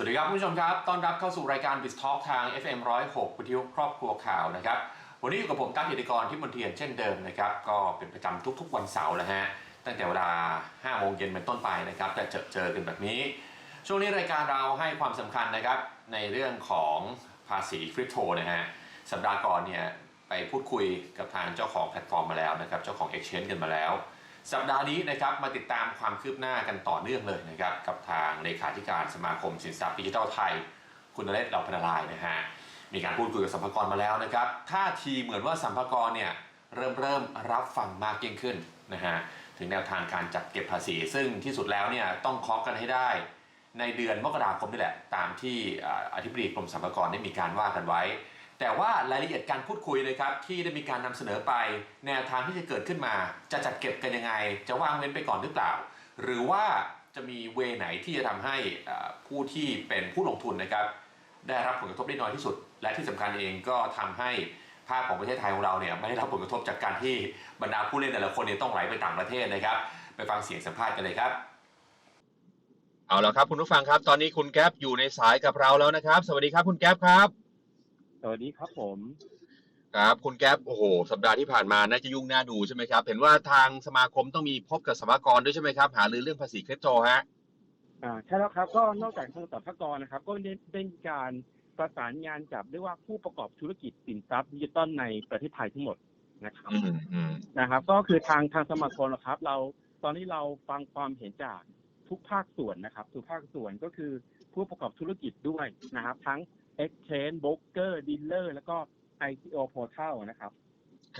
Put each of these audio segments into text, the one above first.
สวัสดีครับคุณผู้ชมครับ ต้อนรับเข้าสู่รายการ b i z Talk ทาง FM 106วิทยุครอบครัวข่าวนะครับ วันนี้อยู่กับผมตั้งกิติกรที่มนเทียนเช่นเดิมนะครับ ก็เป็นประจำทุกๆ วันเสาร์แล้วฮะ ตั้งแต่เวลา 5 โมงเย็นเป็นต้นไปนะครับจะเจอเจอกันแบบนี้ ช่วงนี้รายการเราให้ความสำคัญนะครับในเรื่องของภาษีคริปโตนะฮะ สัปดาห์ก่อนเนี่ยไปพูดคุยกับทางเจ้าของแพลตฟอร์มมาแล้วนะครับ เจ้าของ Exchange กันมาแล้ว สัปดาห์นี้นะครับมาติดตามความคืบหน้ากันต่อเนื่องเลยนะครับกับทางเลขาธิการสมาคมสินทรัพย์ดิจิทัลไทย คุณนเรศเหล่าพนาลายนะฮะมีการพูดคุยกับสัมภากรมาแล้วนะครับท่าทีเหมือนว่าสัมภากรเนี่ยเริ่มเริ่มรับฟังมากยิ่งขึ้นนะฮะถึงแนวทางการจัดเก็บภาษี ซึ่งที่สุดแล้วเนี่ยต้องเคาะกันให้ได้ ในเดือนมกราคมนี่แหละ ตามที่อ่าอธิบดีกรมสรรพากรได้มีการว่ากันไว้ แต่ว่ารายละเอียดการพูดคุยนะครับที่ได้มีการนำเสนอไป แนวทางที่จะเกิดขึ้นมา จะจัดเก็บกันยังไง จะวางเว้นไปก่อนหรือเปล่า หรือว่าจะมีเวไหนที่จะทำให้ผู้ที่เป็นผู้ลงทุนนะครับ ได้รับผลกระทบได้น้อยที่สุด และที่สำคัญเองก็ทำให้ภาพของประเทศไทยของเราเนี่ยไม่ได้รับผลกระทบจากการที่บรรดาผู้เล่นแต่ละคนเนี่ยต้องไหลไปต่างประเทศนะครับ ไปฟังเสียงสัมภาษณ์กันเลยครับเอาละครับคุณผู้ฟังครับ ตอนนี้คุณแก๊ปอยู่ในสายกับเราแล้วนะครับ สวัสดีครับคุณแก๊ปครับ สวัสดีครับผม ครับ คุณแก๊ปโอ้โห สัปดาห์ที่ผ่านมาน่าจะยุ่งน่าดูใช่ไหมครับ เห็นว่าทางสมาคมต้องมีพบกับสมากรด้วยใช่ไหมครับ หารือเรื่องภาษีคริปโตฮะ อ่าใช่แล้วครับก็นอกจากทางสัมภากรนะครับ ก็ได้ได้มีการประสานงานกับเรียกว่าผู้ประกอบธุรกิจสินทรัพย์ดิจิตอลในประเทศไทยทั้งหมดนะครับ อืมอืมนะครับ ก็คือทางทางสมาคมนะครับ เราตอนนี้เราฟังความเห็นจากทุกภาคส่วนนะครับ ทุกภาคส่วนก็คือผู้ประกอบธุรกิจด้วยนะครับ ทั้ง Exchange Broker Dealer แล้วก็ ICO Portal นะครับ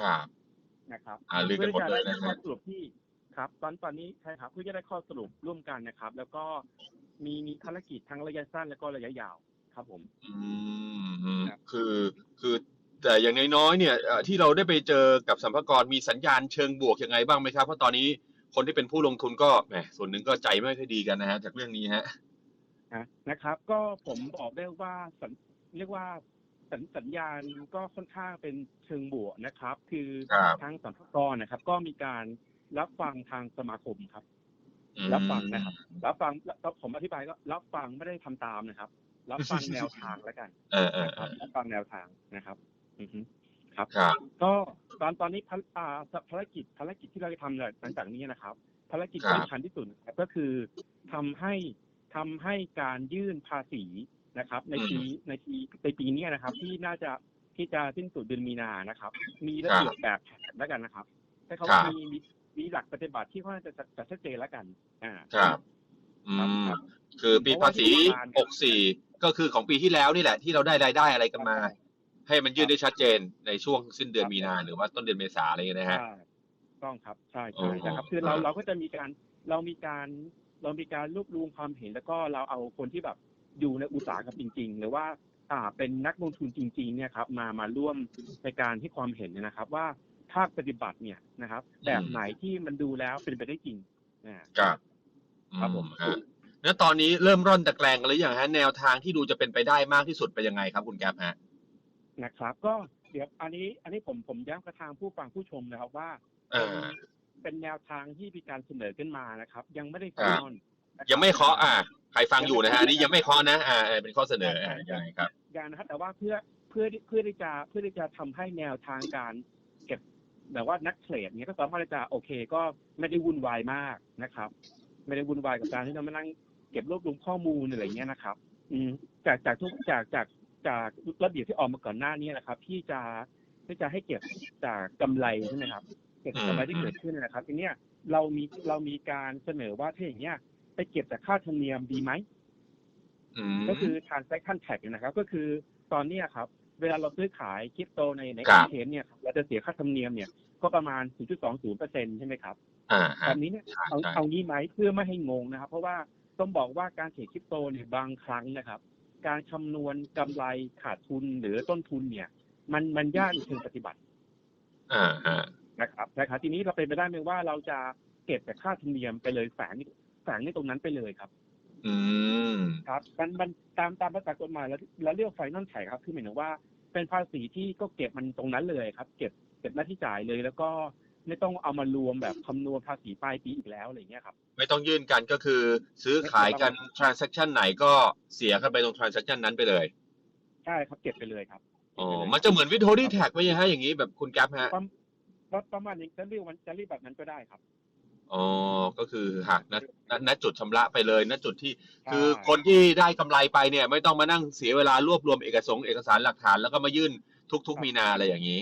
ครับนะครับอ่าลือกันหมดเลยนะฮะพื่อจได้ข้อสรุปที่ครับตอนตอนนี้ใช่ครับเพื่อจะได้ข้อสรุปร่วมกันนะครับ แล้วก็มีมีภารกิจทั้งระยะสั้นแล้วก็ระยะยาวครับผม อืมอืมครับคือคือแต่อย่างน้อยๆเนี่ยเอ่อที่เราได้ไปเจอกับสัมภากรมีสัญญาณเชิงบวกยังไงบ้างไหมครับ เพราะตอนนี้คนที่เป็นผู้ลงทุนก็แหมส่วนหนึ่งก็ใจไม่ค่อยดีกันนะฮะจากเรื่องนี้ฮะ นะนะครับก็ผมบอกได้ว่าสัญ เรียกว่าสัญสัญญาณก็ค่อนข้างเป็นเชิงบวกนะครับ คือครับทางสัมภากรนะครับ ก็มีการรับฟังทางสมาคมครับ อืมรับฟังนะครับ รับฟังแล้วผมอธิบายก็รับฟังไม่ได้ทำตามนะครับ รับฟังแนวทางแล้วกันเออเออนะคเอรับอรับฟังแนวทางนะครับ อือฮึครับ ครับ ก็ตอนตอนนี้ภารอ่าภารกิจภารกิจที่เราจะทำหลังจากนี้นะครับ ภารกิจครับที่สำคัญที่สุดนะครับก็คือทำให้ทำให้การยื่นภาษี นะครับ ในปีในปีในปีนี้นะครับ ที่น่าจะที่จะสิ้นสุดเดือนมีนานะครับ มีระเบียบแบบแผนแล้วกันนะครับใช้คำว่ามีมีมีหลักปฏิบัติที่ค่อนข้างจะจะชัดเจนแล้วกัน อ่า ครับ อืครับมครับคือปีภาษี เพราะว่าที่ผ่านมา 64 ก็คือของปีที่แล้วนี่แหละ ที่เราได้รายได้อะไรกันมา ให้มันยื่นได้ชัดเจนในช่วงสิ้นเดือนมีนาหรือว่าต้นเดือนเมษาอะไรอย่างเงี้ยนะฮะ ใช่ต้องครับ ใช่อ๋ใช่อใช่ครับ คือเราอ่า เราก็จะมีการเรามีการเรามีการรวบรวมความเห็นแล้วก็เราเอาคนที่แบบ อยู่ในอุตสาหกรรมจริง ๆ หรือว่าอ่าเป็นนักลงทุนจริงๆเนี่ยครับมามาร่วมในการให้ความเห็นเนยนะครับ ว่าภาคปฏิบัติเนี่ยนะครับ แบบไหนที่มันดูแล้วเป็นไปได้จริงอ่าครับครับผมอืฮะแล้วตอนนี้เริ่มร่อนตะแกรงกันหรือยังฮะแนวทางที่ดูจะเป็นไปได้มากที่สุดไปยังไงครับคุณแก๊ปฮะนะครับ ก็เดี๋ยวอันนี้ อันนี้ผมผมย้ำกระทางผู้ฟังผู้ชมนะครับว่าเออเป็นแนวทางที่มีการเสนอขึ้นมานะครับ ยังไม่ได้ครัฟับง ยังไม่เคาะอ่าใครฟังอยู่นะฮะอันนี้ยังไม่เคาะนะอ่าเออเป็นข้อเสนออ่ายังไงครับยังนะครับแต่ว่าเพื่อเพื่อเพื่อที่จะเพื่อที่จะทำให้แนวทางการเก็บแบบว่านักเทรดเนี้ยก็สามารถที่จะโอเคก็ไม่ได้วุ่นวายมากนะครับ ไม่ได้วุ่นวายกับการที่เรามานั่งเก็บรวบรวมข้อมูลอะไรเงี้ยนะครับ อืมจากจากทุกจากจากจากระเบียบที่ออกมาก่อนหน้านี้นะครับ ที่จะที่จะให้เก็บจากกำไรใช่ไหมครับเก็บจากกำไรที่เกิดขึ้นนะครับทีเนี้ยเรามีเรามีการเสนอว่าถ้าอย่างเงี้ย ไปเก็บจากค่าธรรมเนียมดีไหมอืมก็คือ transaction tax นะครับ ก็คือตอนเนี้ยครับ เวลาเราซื้อขายคริปโตในในครัอ็บกเชนเนี่ยครับเราจะเสียค่าธรรมเนียมเนี่ยก็ประมาณ 0.20%ใช่ไหมครับอ่าแบฮะบนี้เนี่ยใช่เอาใช่เอางี้ไหมเพื่อไม่ให้งงนะครับ เพราะว่าต้องบอกว่าการเทรดคริปโตเนี่ยบางครั้งนะครับ การคำนวณกำไรขาดทุนหรือต้นทุนเนี่ย มันมันยากในเชิงปฏิบัติอ่าฮะนะครับนะครับ ทีนี้เราเป็นไปได้ไหมว่าเราจะเก็บแต่ค่าธรรมเนียมไปเลยแฝง แฝงในตรงนั้นไปเลยครับ อืม ครับมันมันตามตามภาษากฎหมายแล้วแล้วเรียกไฟนอลแท็กครับคือหมายถึงว่าเป็นภาษีที่ก็เก็บมันตรงนั้นเลยครับ เก็บเก็บหน้าที่จ่ายเลย แล้วก็ไม่ต้องเอามารวมแบบคำนวณภาษีปลายปีอีกแล้วอะไรอย่างเงี้ยครับ ไม่ต้องยื่นกันก็คือซื้อขายกัน transaction ไหนก็เสียกันไปตรง transaction นั้นไปเลย ใช่ครับเก็บไปเลยครับอ๋อเก็บไปเลยมันจะเหมือนวิดโอดี้แท็กไหมฮะอย่างนี้แบบคุณแก๊ปฮะประประประมาณนี้จะเรียกวันจะเรียกแบบนั้นก็ได้ครับ อ๋อ ก็คือหักณณณจุดชำระไปเลยณจุดที่ ใช่คือคนที่ได้กำไรไปเนี่ย ไม่ต้องมานั่งเสียเวลารวบรวมเอกสงค์เอกสารหลักฐานแล้วก็มายื่นทุก ๆ มีนาอะไรอย่างนี้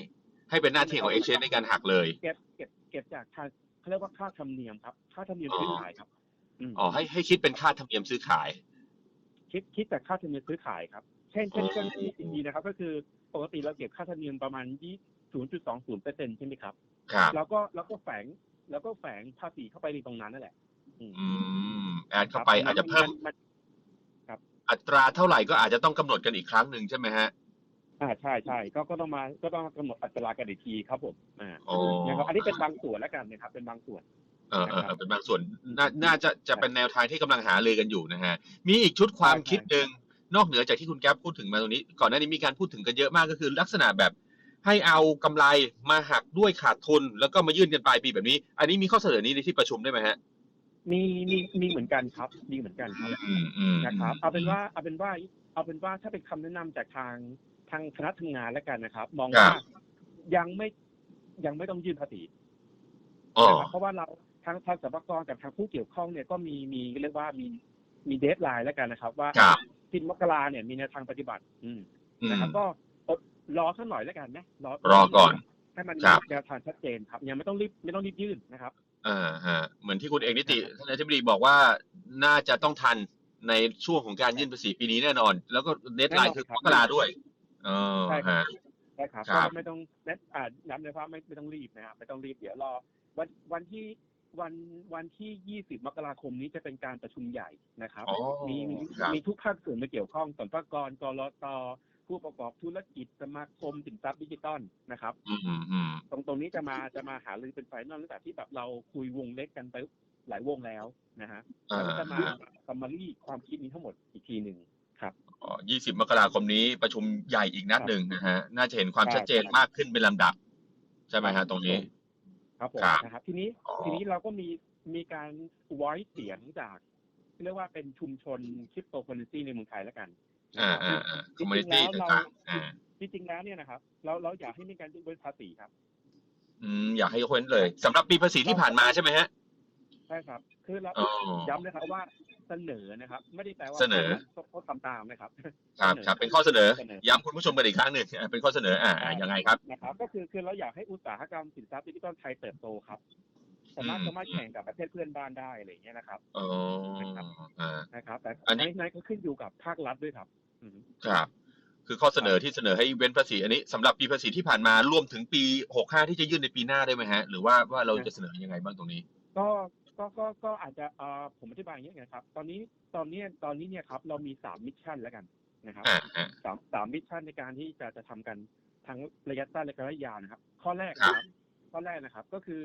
ให้เป็นหน้าที่ของ exchange ในการหักเลย เก็บเก็บเก็บจากทางเขาเรียกว่าค่าธรรมเนียมครับ ค่าธรรมเนียมอ๋อ ซื้อขายครับมอ๋อให้ให้คิดเป็นค่าธรรมเนียมซื้อขาย คิดคิดจากค่าธรรมเนียมซื้อขายครับ เช่นเช่นอ๋อเช่นที่ดีนะครับ ก็คือปกติเราเก็บค่าธรรมเนียมประมาณยี่ศูนย์จุดสองศูนย์เปอร์เซ็นต์ใช่ไหมครับ ครับ แล้วก็แล้วก็แฝง แล้วก็แฝงภาษีเข้าไปในตรงนั้นนั่นแหละ อืมอืมแอดเข้าไปอาจจะเพิ่มนนอัตราเท่าไหร่ก็อาจจะต้องกำหนดกันอีกครั้งหนึ่งใช่ไหมฮะ อ่าใช่ใช่ก็ก็ต้องมาก็ต้องกำหนดอัตรากันอีกทีครับผมอ่าอ๋อ นะครับอันนี้เป็นบางส่วนแล้วกันนะครับ เป็นบางส่วน เออเออเออเป็นบางส่วนน่าน่าจะจะเป็นแนวทางที่กำลังหาเลยกันอยู่นะฮะ มีอีกชุดความใช่คิดหนึ่งนอกเหนือจากที่คุณแก๊ปพูดถึงมาตรงนี้ ก่อนหน้านี้มีการพูดถึงกันเยอะมากก็คือลักษณะแบบ ให้เอากำไรมาหักด้วยขาดทุน แล้วก็มายื่นกันปลายปีแบบนี้ อันนี้มีข้อเสนอนี้ในที่ประชุมได้ไหมฮะมีมีมีเหมือนกันครับ มีเหมือนกันครับอืมอืมนะครับ เอาเป็นว่าเอาเป็นว่าเอาเป็นว่าถ้าเป็นคำแนะนำจากทางทางคณะทำงานแล้วกันนะครับ มองว่ายังไม่ยังไม่ต้องยื่นภาษีอ๋อนะครับเพราะว่าเราทางทางสรรพากรกับทางผู้เกี่ยวข้องเนี่ยก็มีมีเรียกว่ามีมีเดทไลน์แล้วกันนะครับ ว่าครับสิ้นมกราเนี่ยมีแนวทางปฏิบัติ อืมอืมนะครับก็อด รอสักหน่อยแล้วกันนะรอรอก่อน ให้มันครับ แนวทางชัดเจนครับ ยังไม่ต้องรีบไม่ต้องรีบยื่นนะครับอ่าฮะเหมือนที่คุณเอกนิติท่านอธิบดีบอกว่าน่าจะต้องทันในช่วงของการยื่นภาษีปีนี้แน่นอน แล้วก็เดทไลน์คือแน่นอนครับมกราด้วยอ๋อใช่ครับ ฮะใช่ครับครับ ก็ไม่ต้องแนะอ่าย้ำเลยว่าไม่ไม่ต้องรีบนะครับไม่ต้องรีบเดี๋ยวรอวันวันที่วันวันที่ 20 มกราคมนี้จะเป็นการประชุมใหญ่นะครับ อ๋อมีมีครับ มีทุกภาคส่วนมาเกี่ยวข้องสรรพากรกรต ผู้ประกอบธุรกิจสมาคมสินทรัพย์ดิจิตอลนะครับอืมอืมอืมตรงตรงนี้จะมาจะมาหารือเป็นไฟนอลตั้งแต่ที่แบบเราคุยวงเล็กกันไปหลายวงแล้วนะฮะอ่าแล้วก็จะมาซัมมารีความคิดนี้ทั้งหมดอีกทีหนึ่งครับอ๋อ20 มกราคมนี้ประชุมใหญ่อีกนัดหนึ่งนะฮะ น่าจะเห็นความใช่ชัดเจนครับมากขึ้นเป็นลำดับ ใช่ไหมฮะตรงนี้ ครับผมครับนะครับ ทีนี้อ๋อทีนี้เราก็มีมีการไว้เสียงจากเรียกว่าเป็นชุมชนคริปโตเคอเรนซีในเมืองไทยแล้วกันนะ อ่าครับอ่าอ่าคอมมูนิตี้จริงๆแล้วต่างเราๆอ่าจริงๆแล้วเนี่ยนะครับเราเราอยากให้มีการยื่นภาษีครับ อืมอยากให้ยกเว้นเลยสำหรับปีภาษีที่ผ่านมาใช่ไหมฮะ ใช่ครับ คือเราอ๋อย้ำนะครับว่าเสนอนะครับ ไม่ได้แปลว่าเสนอ เขาทำตามนะครับ ครับครับ เป็นข้อเสนอ เสนอ ย้ำคุณผู้ชมกันอีกครั้งหนึ่งอ่าเป็นข้อเสนออ่าอ่ายังไงครับ นะครับ ก็คือคือเราอยากให้อุตสาหกรรมสินทรัพย์ดิจิทัลไทยเติบโตครับ สามารถอืมสามารถแข่งกับประเทศเพื่อนบ้านได้อะไรอย่างเงี้ยนะครับอ๋ออ่า นะครับ แต่อันนี้ในในก็ขึ้นอยู่กับภาครัฐด้วยครับ อืมครับ คือข้อเสนอที่เสนอให้เว้นภาษี อันนี้สำหรับปีภาษีที่ผ่านมารวมถึงปี 65 ที่จะยื่นในปีหน้าได้ไหมฮะ หรือว่าว่าเราจะเสนอยังไงบ้างตรงนี้ ก็ก็ก็ก็อาจจะเอ่อผมอธิบายอย่างนี้นะครับ ตอนนี้ตอนนี้ตอนนี้เนี่ยครับเรามีสามมิชชั่นแล้วกันนะครับ อ่าอ่า สามสามมิชชั่นในการที่จะจะทำกันทั้งระยะสั้นและระยะยาวนะครับ ข้อแรกครับนะครับ ข้อแรกนะครับก็คือ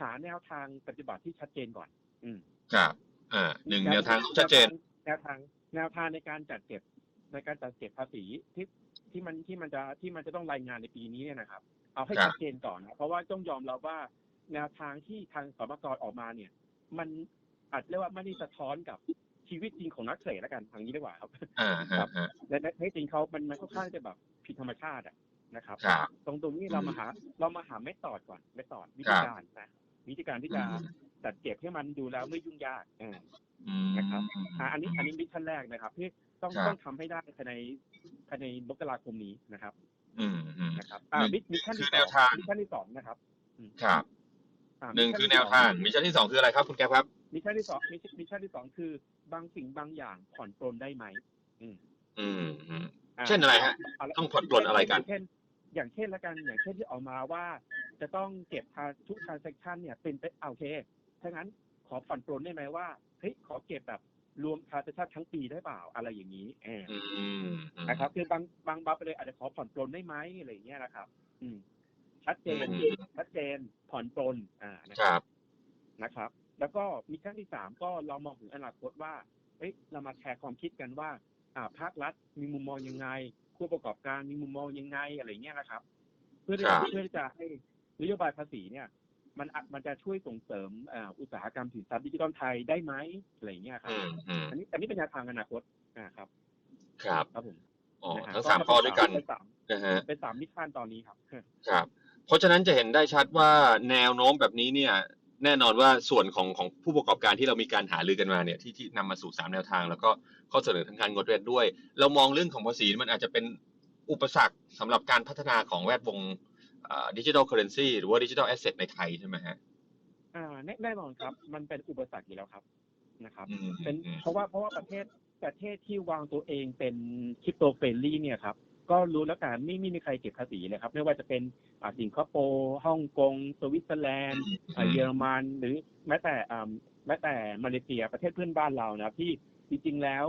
หาแนวทางปฏิบัติที่ชัดเจนก่อน อืมครับอ่าหนึ่งแนวทางชัดเจน แนวทางแนวทางในการจัดเก็บในการจัดเก็บภาษีที่ที่มันที่มันจะที่มันจะต้องรายงานในปีนี้เนี่ยนะครับ เอาให้ครับชัดเจนก่อนนะเพราะว่าต้องยอมรับว่า แนวทางที่ทางสมกรออกมาเนี่ย มันอาจเรียกว่าไม่ได้สะท้อนกับชีวิตจริงของนักเทรดแล้วกันทางนี้ดีกว่าครับอ่าฮะฮะและในในจริงเขามันมันค่อนข้างจะแบบผิดธรรมชาติอะนะครับครับ ตรงตรงนี้เรามาหาเรามาหาไม่ตอดก่อนไม่ตอดวิครัธีบการนะ วิธีการที่จะอืมจัดเก็บให้มันดูแล้วไม่ยุ่งยากอ่าอืมนะครับอ่าอันนี้อันนี้มิชชั่นแรกนะครับที่ต้องครับต้องทำให้ได้ภายในภายในมกราคมนี้นะครับอืมอืมนะครับอ่าหนึ่มิงมิชชั่นที่คือสแนอวงทางมิชชั่นที่สองนะครับครับอ่าหนึ่งมิชคือชั่แนวทางมิชชั่นที่สองคืออะไรครับคุณแก๊ปครับมิชชั่นที่สองมิชมิชชั่นที่สองคือบางสิ่งบางอย่างผ่อนปลนได้ไหมอืมอืมอืมาเช่นอะไรฮะเาละต้องผ่อนปลนอะไรกันย่างเช่น อย่างเช่นละกันอย่างเช่นที่ออกมาว่า จะต้องเก็บทาทุก transaction เนี่ยเป็นไปโอเคถ้างั้นขอผ่อนปลนได้ไหมว่าเฮ้ยขอเก็บแบบรวม transaction ทั้งปีได้เปล่าอะไรอย่างนี้เอออืมนะครับคือบางบางบัฟไปเลยอาจจะขอผ่อนปลนได้ไหมอะไรอย่างเงี้ยนะครับ อืมชัดเจนชัดเจนผ่อนปลนอ่านะครับนะครับ แล้วก็มิชชั่นที่สามก็เรามองถึงอนาคตว่าเอ้ยเรามาแชร์ความคิดกันว่าอ่าภาครัฐมีมุมมองยังไงผู้ประกอบการมีมุมมองยังไงอะไรเงี้ยนะครับ เพื่อเพื่อจะให้ นโยบายภาษีเนี่ยมันอาจมันจะช่วยส่งเสริมเอ่ออุตสาหกรรมสินทรัพย์ดิจิทัลไทยได้ไหมอะไรอย่างเงี้ยครับอืมอืมอันนี้อันนี้เป็นแนวทางอนาคตนะครับ ครับครับผมอ๋อนะฮะทั้งสามข้อด้วยกันเป็นสามนะฮะเป็นสามมิชชั่นตอนนี้ครับ ครับ เพราะฉะนั้นจะเห็นได้ชัดว่าแนวโน้มแบบนี้เนี่ย แน่นอนว่าส่วนของของผู้ประกอบการที่เรามีการหารือกันมาเนี่ยที่ที่นำมาสู่สามแนวทาง แล้วก็ข้อเสนอทางการงดเว้นด้วย เรามองเรื่องของภาษีมันอาจจะเป็นอุปสรรคสำหรับการพัฒนาของแวดวง ดิจิทัลเคอเรนซีหรือว่าดิจิทัลแอสเซทในไทยใช่ไหมฮะอ่าแน่แน่นอนครับ มันเป็นอุปสรรคอยู่แล้วครับนะครับอืมเป็นอืมเพราะว่าเพราะว่าประเทศประเทศที่วางตัวเองเป็นคริปโตเฟรนลี่เนี่ยครับ ก็รู้แล้วแต่ไม่ไม่มีใครเก็บภาษีเลยครับ ไม่ว่าจะเป็นอ่าสิงคโปร์ฮ่องกงสวิตเซอร์แลนด์อ่าเยอรมันหรือแม้แต่อ่าแม้แต่มาเลเซียประเทศเพื่อนบ้านเรานะครับที่จริงๆแล้ว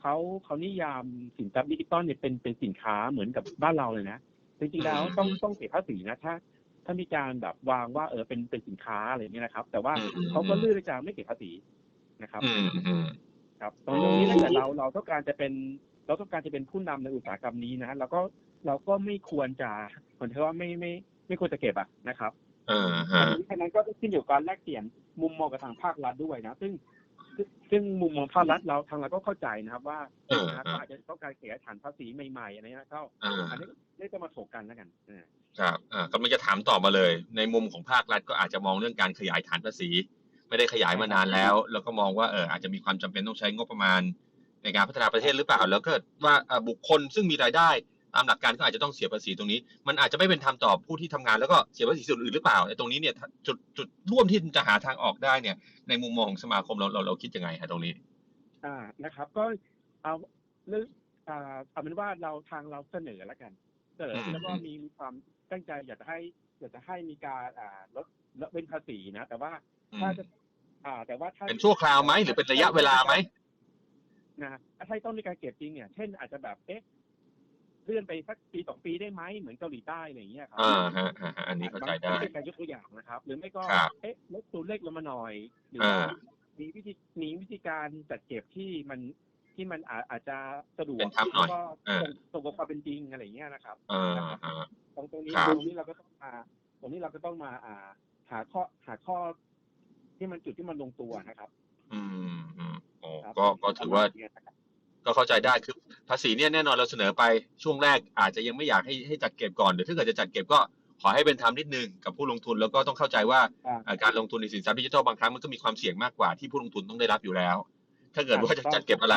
เขาเขานิยามสินทรัพย์ดิจิตอลเนี่ยเป็นเป็นสินค้าเหมือนกับบ้านเราเลยนะ จริงๆแล้วต้องต้องเสียภาษีนะถ้าถ้ามีการแบบวางว่าเออเป็นเป็นสินค้าอะไรเนี่ยนะครับ แต่ว่าอืมอืมเขาก็เลือกที่จะไม่เก็บภาษีนะครับอืมอืมครับ ตรงนี้ถ้าเกิดเราเราต้องการจะเป็นเราต้องการจะเป็นผู้นำในอุตสาหกรรมนี้นะเราก็เราก็ไม่ควรจะเหมือนที่ว่าไม่ไม่ ไม่ควรจะเก็บอะนะครับอ่าฮะอันนี้แค่นั้นก็ขึ้นอยู่กับการแลกเปลี่ยนมุมมองกับทางภาครัฐด้วยนะ ซึ่ง ซึ่งซึ่งมุมมองภาครัฐเราทางเราก็เข้าใจนะครับ ว่าเออนะเออเขาอาจจะต้องการเสียฐานภาษีใหม่ๆอะไรเงี้ยเข้าอ่าอันนี้นี่ก็มาถกกันแล้วกันเออครับอ่ากำลังจะถามต่อมาเลย ในมุมของภาครัฐก็อาจจะมองเรื่องการขยายฐานภาษี ไม่ได้ขยายมานานแล้ว แล้วก็มองว่าเอออาจจะมีความจำเป็นต้องใช้งบประมาณ ในการพัฒนาประเทศหรือเปล่า แล้วก็ว่าอ่าบุคคลซึ่งมีรายได้ ตามหลักการก็อาจจะต้องเสียภาษีตรงนี้ มันอาจจะไม่เป็นธรรมต่อผู้ที่ทำงานแล้วก็เสียภาษีส่วนอื่นหรือเปล่าในตรงนี้เนี่ยจุดจุดร่วมที่จะหาทางออกได้เนี่ย ในมุมมองของสมาคมเราเราเราคิดยังไงฮะตรงนี้ อ่านะครับ ก็เอาเรื่องอ่าเอาเป็นว่าเราทางเราเสนอแล้วกันเสนออืมแล้วก็มีมีความตั้งใจอยากจะให้อยากจะให้มีการอ่าลดลดเว้นภาษีนะแต่ว่าอืมถ้าจะอ่า แต่ว่าถ้าเป็นชั่วคราวไหมหรือเป็นระยะเวลาไหมนะถ้าต้องมีการเก็บจริงเนี่ย เช่นอาจจะแบบเอ๊ะ เลื่อนไปสักปีสองปีได้ไหมเหมือนเกาหลีใต้อะไรอย่างเงี้ยครัอ่าฮะฮะฮะอันนี้เข้าใจได้บงเป็นการยกตัวอย่างนะครับ หรือไม่ก็ครับเอ๊ะลดตัวเลขลงมาหน่อย หรืออ่าว่า มีวิธีมีวิธีการจัดเก็บที่มันที่มันอาอาจจะสะดวกเป็นธรรมหน่อยแล้วก็เออตรงตรงกับความเป็นจริงอะไรอย่างเงี้ยนะครับ อ่าฮะตรงตรงนี้ครับ ตรงนี้เราก็ต้องมาตรงนี้เราก็ต้องมาอ่า หาข้อหาข้อ ที่มันจุดที่มันลงตัวนะครับอืมอืมโอ้ครับก็ก็ถือว่าประมณนี้นะครับ ก็เข้าใจได้คือภาษีเนี่ยแน่นอนเราเสนอไปช่วงแรกอาจจะยังไม่อยากให้ให้จัดเก็บก่อนหรือถ้าเกิดจะจัดเก็บก็ขอให้เป็นธรรมนิดนึงกับผู้ลงทุนแล้วก็ต้องเข้าใจว่าอ่าเอ่อการลงทุนในสินทรัพย์ดิจิทัลบางครั้งมันก็มีความเสี่ยงมากกว่าที่ผู้ลงทุนต้องได้รับอยู่แล้ว ถ้าเกิดว่าจะจัดเก็บอะไร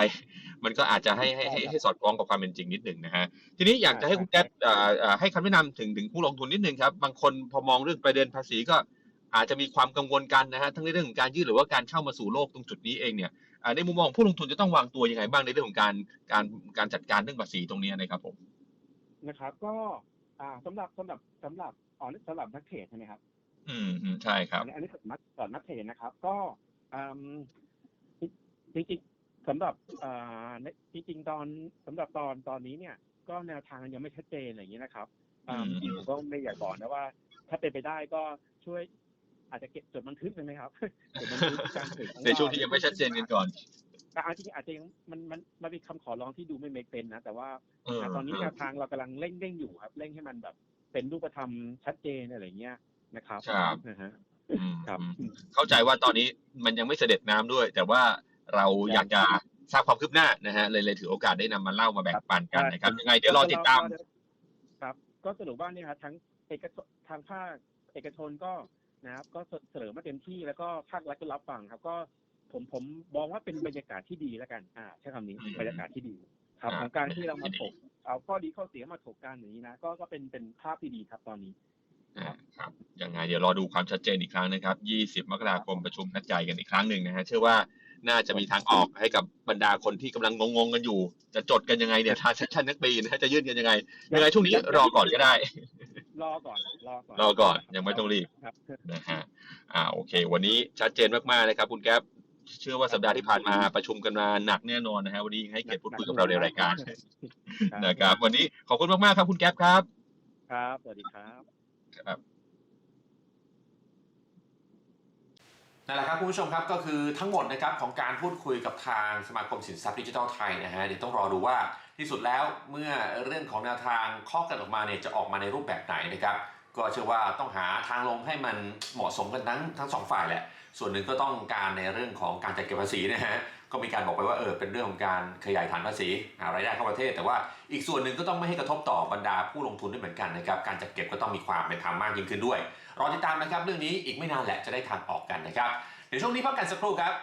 มันก็อาจจะให้ให้ให้ให้สอดคล้องกับความเป็นจริงนิดหนึ่งนะฮะทีนี้อยากจะให้คุณแก๊ปเอ่อเอ่อให้คำแนะนำถึงถึงผู้ลงทุนนิดนึงครับบางคนพอมองเรื่องประเด็นภาษีก็อาจจะมีความกังวลกันนะฮะทั้งในเรื่องของการยื่นหรือว่าการเข้ามาสู่โลกตรงจุดนี้เองเนี่ยอ่า ในมุมมองของผู้ลงทุนจะต้องวางตัวยังไงบ้างในเรื่องของการการการจัดการเรื่องภาษีตรงนี้นะครับผมนะครับก็อ่าสำหรับสำหรับสำหรับอ๋อสำหรับนักเทรดใช่ไหมครับ อืมอืมใช่ครับ อันนี้อันนี้สำหรับสำหรับนักเทรดนะครับ ก็อืมจริงๆสำหรับอ่าในจริงๆตอนสำหรับตอนตอนนี้เนี่ย ก็แนวทางยังไม่ชัดเจนอะไรอย่างนี้นะครับอ่าอืมจริงๆผมก็ไม่อยากบอกนะว่า ถ้าเป็นไปได้ก็ช่วย อาจจะเก็บจดบันทึกได้ไหมครับจดบันทึกการเทรดของในช่วงที่ยังไม่ชัดเจนกันก่อนแต่อาจจะอาจจะยังมันมันมันเป็นคำขอร้องที่ดูไม่เมกเป็นนะแต่ว่าเออตอนนี้แนวทางเรากำลังเร่งเร่งอยู่ครับเร่งให้มันแบบ เป็นรูปธรรมชัดเจนอะไรเงี้ยนะครับครับนะฮะอืมครับอืมเข้าใจว่าตอนนี้มันยังไม่เสด็จน้ำด้วย แต่ว่าเราอยากจะทราบความคืบหน้านะฮะเลยเลยถือโอกาสได้นำมาเล่ามาแบ่งปันกันนะครับยังไงเดี๋ยวรอติดตาม ครับ ก็สรุปว่าเนี่ยครับทั้งเอกชนทางภาคเอกชนก็ นะครับ ก็เสนอมาเต็มที่แล้วก็ภาครัฐก็รับฟังครับ ก็ผมผมมองว่าเป็นบรรยากาศที่ดีแล้วกันอ่าใช้คำนี้อืมบรรยากาศที่ดี ครับอ่าของการที่เรามาถกเอาข้อดีข้อเสียมาถกกันอย่างนี้นะก็ก็เป็นเป็นภาพที่ดีครับตอนนี้อ่าครับยังไงเดี๋ยวรอดูความชัดเจนอีกครั้งนะครับ 20 มกราคมประชุมนัดใหญ่กันอีกครั้งหนึ่งนะฮะเชื่อว่าน่าจะมีทางออกให้กับบรรดาคนที่กำลังงงๆกันอยู่ จะจดกันยังไงเนี่ยทานเซสชันนักปีนะฮะจะยื่นกันยังไงยังไงช่วงนี้รอก่อนก็ได้ รอก่อน รอก่อนรอก่อนยังไม่ต้องรีบครับ นะฮะอ่าโอเค วันนี้ชัดเจนมากๆนะครับ คุณแก๊ปเชื่อว่าสัปดาห์ที่ผ่านมาประชุมกันมาหนักแน่นอนนะฮะวันนี้ให้เกียรติพูดคุยกับเราในรายการนะครับ วันนี้ขอบคุณมากๆครับคุณแก๊ปครับ ครับ สวัสดีครับครับ นั่นแหละครับคุณผู้ชมครับก็คือทั้งหมดนะครับของการพูดคุยกับทางสมาคมสินทรัพย์ดิจิทัลไทยนะฮะเดี๋ยวต้องรอดูว่าที่สุดแล้วเมื่อเรื่องของแนวทางข้อกันออกมาเนี่ยจะออกมาในรูปแบบไหนนะครับก็เชื่อว่าต้องหาทางลงให้มันเหมาะสมกันทั้งทั้งสองฝ่ายแหละส่วนหนึ่งก็ต้องการในเรื่องของการจัดเก็บภาษีนะฮะ ก็มีการบอกไปว่าเออเป็นเรื่องของการขยายฐานภาษีรายได้เข้าประเทศ แต่ว่าอีกส่วนหนึ่งก็ต้องไม่ให้กระทบต่อบรรดาผู้ลงทุนด้วยเหมือนกันนะครับการจัดเก็บก็ต้องมีความเป็นธรรมมากยิ่งขึ้นด้วยรอติดตามนะครับเรื่องนี้อีกไม่นานแหละจะได้ทางออกกันนะครับเดี๋ยวช่วงนี้พักกันสักครู่ครับ